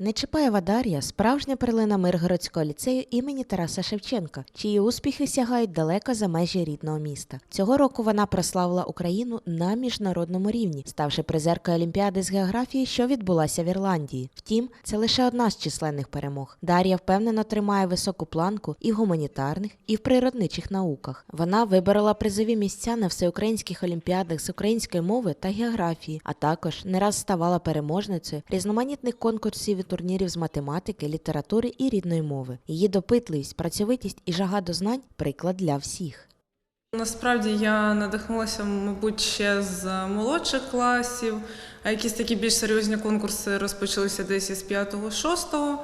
Нечипаєва Дар'я справжня перлина Миргородського ліцею імені Тараса Шевченка, чиї успіхи сягають далеко за межі рідного міста. Цього року вона прославила Україну на міжнародному рівні, ставши призеркою Олімпіади з географії, що відбулася в Ірландії. Втім, це лише одна з численних перемог. Дар'я впевнено тримає високу планку і в гуманітарних, і в природничих науках. Вона виборола призові місця на всеукраїнських олімпіадах з української мови та географії, а також не раз ставала переможницею різноманітних конкурсів і турнірів з математики, літератури і рідної мови. Її допитливість, працьовитість і жага до знань приклад для всіх. Насправді я надихнулася, мабуть, ще з молодших класів, а якісь такі більш серйозні конкурси розпочалися десь із 5-6.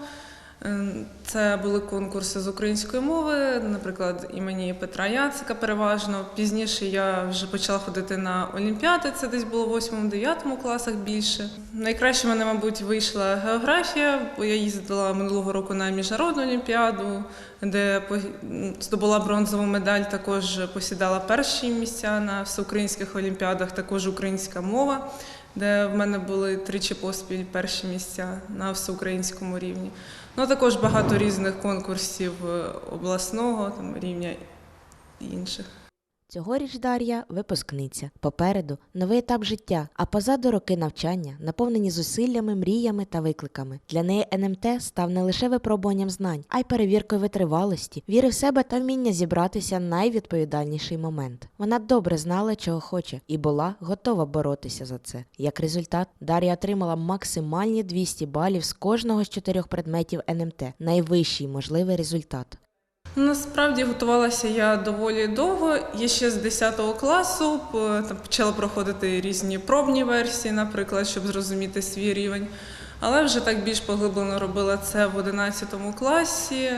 Ем, Це були конкурси з української мови, наприклад, імені Петра Яцика переважно. Пізніше я вже почала ходити на олімпіади, це десь було в 8-9 класах більше. Найкраще мене, мабуть, вийшла географія, бо я їздила минулого року на міжнародну олімпіаду, де здобула бронзову медаль, також посідала перші місця на всеукраїнських олімпіадах, також українська мова, де в мене були тричі поспіль перші місця на всеукраїнському рівні. Ну, також багато різних конкурсів е, обласного там, рівня інших. Цьогоріч Дар'я випускниця. Попереду новий етап життя, а позаду роки навчання, наповнені зусиллями, мріями та викликами. Для неї НМТ став не лише випробуванням знань, а й перевіркою витривалості, віри в себе та вміння зібратися найвідповідальніший момент. Вона добре знала, чого хоче, і була готова боротися за це. Як результат, Дар'я отримала максимальні 200 балів з кожного з чотирьох предметів НМТ, найвищий можливий результат. Насправді готувалася я доволі довго. Я ще з 10 класу там почала проходити різні пробні версії, наприклад, щоб зрозуміти свій рівень. Але вже так більш поглиблено робила це в 11 класі.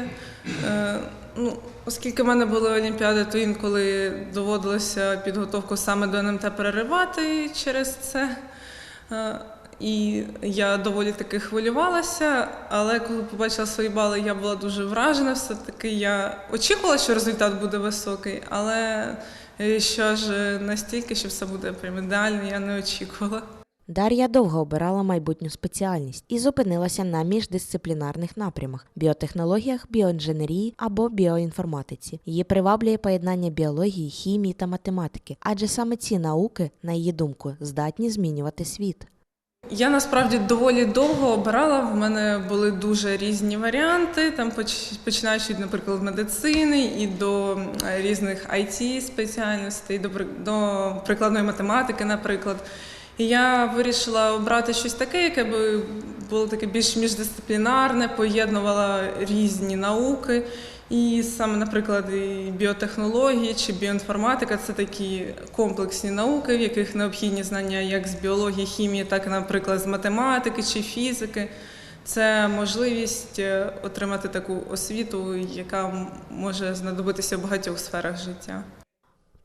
Е, ну, оскільки в мене були олімпіади, то інколи доводилося підготовку саме до НМТ переривати через це. І я доволі таки хвилювалася, але коли побачила свої бали, я була дуже вражена. Все-таки я очікувала, що результат буде високий, але е, що ж настільки, що все буде прям ідеально, я не очікувала. Дар'я довго обирала майбутню спеціальність і зупинилася на міждисциплінарних напрямах біотехнологіях, біоінженерії або біоінформатиці. Її приваблює поєднання біології, хімії та математики, адже саме ці науки, на її думку, здатні змінювати світ. Я насправді доволі довго обирала. В мене були дуже різні варіанти, там поч- починаючи наприклад, медицини і до різних it спеціальностей, до, до прикладної математики, наприклад. І я вирішила обрати щось таке, яке би було таке більш міждисциплінарне, поєднувало різні науки. І саме, наприклад, і біотехнології чи біоінформатика це такі комплексні науки, в яких необхідні знання як з біології, хімії, так і, наприклад, з математики чи фізики. Це можливість е, отримати таку освіту, яка може знадобитися в багатьох сферах життя.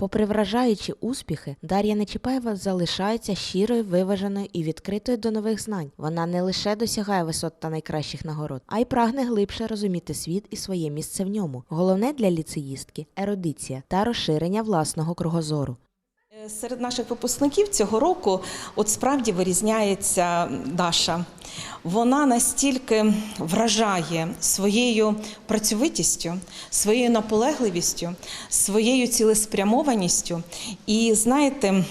Попри вражаючі успіхи, Дар'я Нечіпаєва залишається щирою, виваженою і відкритою до нових знань. Вона не лише досягає висот та найкращих нагород, а й прагне глибше розуміти світ і своє місце в ньому. Головне для ліцеїстки ерудиція та розширення власного кругозору. Серед наших випускників цього року от справді вирізняється Даша. Вона настільки вражає своєю працьовитістю, своєю наполегливістю, своєю цілеспрямованістю і, знаєте,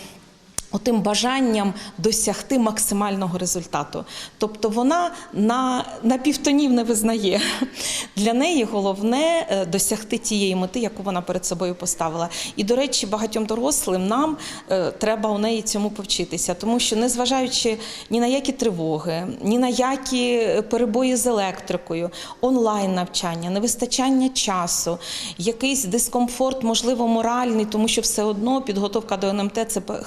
отим бажанням досягти максимального результату. Тобто вона на, на півтонів не визнає. Для неї головне е, досягти тієї мети, яку вона перед собою поставила. І, до речі, багатьом дорослим нам е, треба у неї цьому повчитися, тому що, незважаючи ні на які тривоги, ні на які е, перебої з електрикою, онлайн навчання, невистачання часу, якийсь дискомфорт, можливо, моральний, тому що все одно підготовка до НМТ це пе-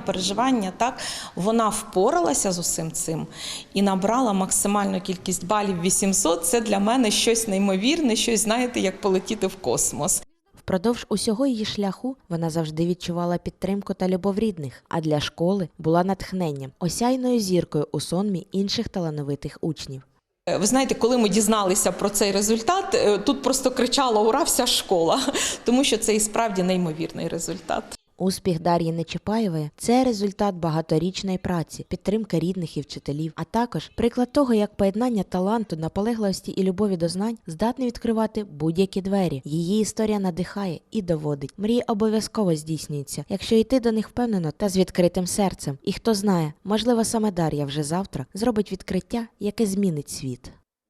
хвилювання, переживання. Так вона впоралася з усім цим і набрала максимальну кількість балів 800. Це для мене щось неймовірне, щось знаєте, як полетіти в космос. Впродовж усього її шляху вона завжди відчувала підтримку та любов рідних, а для школи була натхненням, осяйною зіркою у сонмі інших талановитих учнів. Е, Ви знаєте, коли ми дізналися про цей результат, е, тут просто кричала ура вся школа, тому що це і справді неймовірний результат. Успіх Дар'ї Нечіпаєвої це результат багаторічної праці, підтримки рідних і вчителів, а також приклад того, як поєднання таланту, наполегливості і любові до знань здатне відкривати будь-які двері. Її історія надихає і доводить. Мрії обов'язково здійснюються, якщо йти до них впевнено та з відкритим серцем. І хто знає, можливо, саме Дар'я вже завтра зробить відкриття, яке змінить світ.